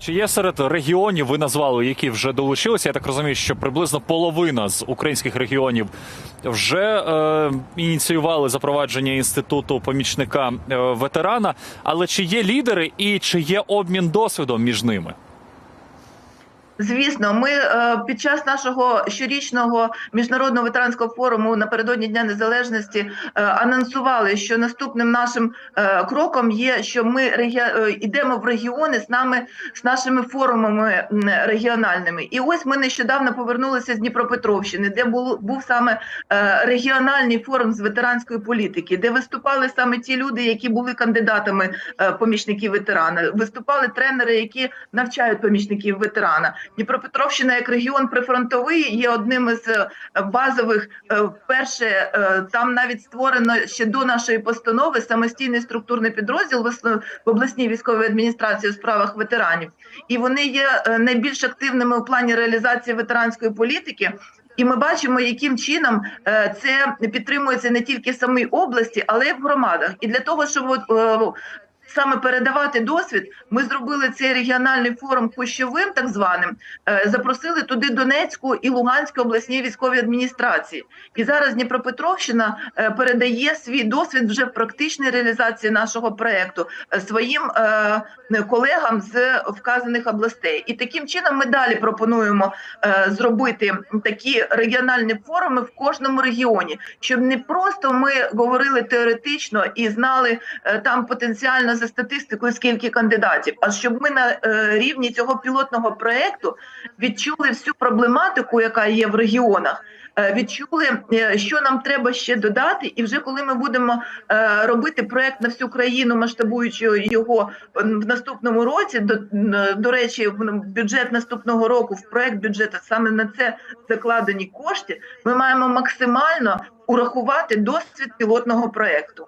Чи є серед регіонів, ви назвали, які вже долучилися? Я так розумію, що приблизно половина з українських регіонів вже е, ініціювали запровадження інституту помічника е, ветерана. Але чи є лідери і чи є обмін досвідом між ними? Звісно, ми е, під час нашого щорічного міжнародного ветеранського форуму напередодні Дня Незалежності е, анонсували, що наступним нашим е, кроком є, що ми йдемо в регіони з нами з нашими форумами регіональними. І ось ми нещодавно повернулися з Дніпропетровщини, де був, був саме регіональний форум з ветеранської політики, де виступали саме ті люди, які були кандидатами помічників ветерана. Виступали тренери, які навчають помічників ветерана. Дніпропетровщина як регіон прифронтовий є одним із е, базових. е, Вперше е, там навіть створено ще до нашої постанови самостійний структурний підрозділ в обласній військовій адміністрації у справах ветеранів, і вони є найбільш активними у плані реалізації ветеранської політики. І ми бачимо, яким чином це підтримується не тільки в самій області, але й в громадах. І для того, щоб саме передавати досвід, ми зробили цей регіональний форум кущовим, так званим, е, запросили туди Донецьку і Луганську обласні військові адміністрації. І зараз Дніпропетровщина е, передає свій досвід вже в практичній реалізації нашого проекту е, своїм колегам з вказаних областей. І таким чином ми далі пропонуємо зробити такі регіональні форуми в кожному регіоні, щоб не просто ми говорили теоретично і знали там потенціально за статистикою скільки кандидатів, а щоб ми на е, рівні цього пілотного проекту відчули всю проблематику, яка є в регіонах. е, Відчули, е, що нам треба ще додати, і вже коли ми будемо робити проект на всю країну, масштабуючи його в наступному році, до, до речі, в бюджет наступного року, в проект бюджету саме на це закладені кошти, ми маємо максимально урахувати досвід пілотного проекту.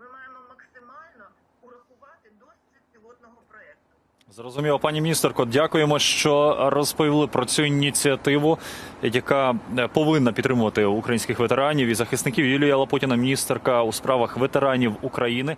Ми маємо максимально урахувати досвід пілотного проекту. Зрозуміло, пані міністерко, дякуємо, що розповіли про цю ініціативу, яка е, повинна підтримувати українських ветеранів і захисників. Юлія Лапутіна, міністерка у справах ветеранів України.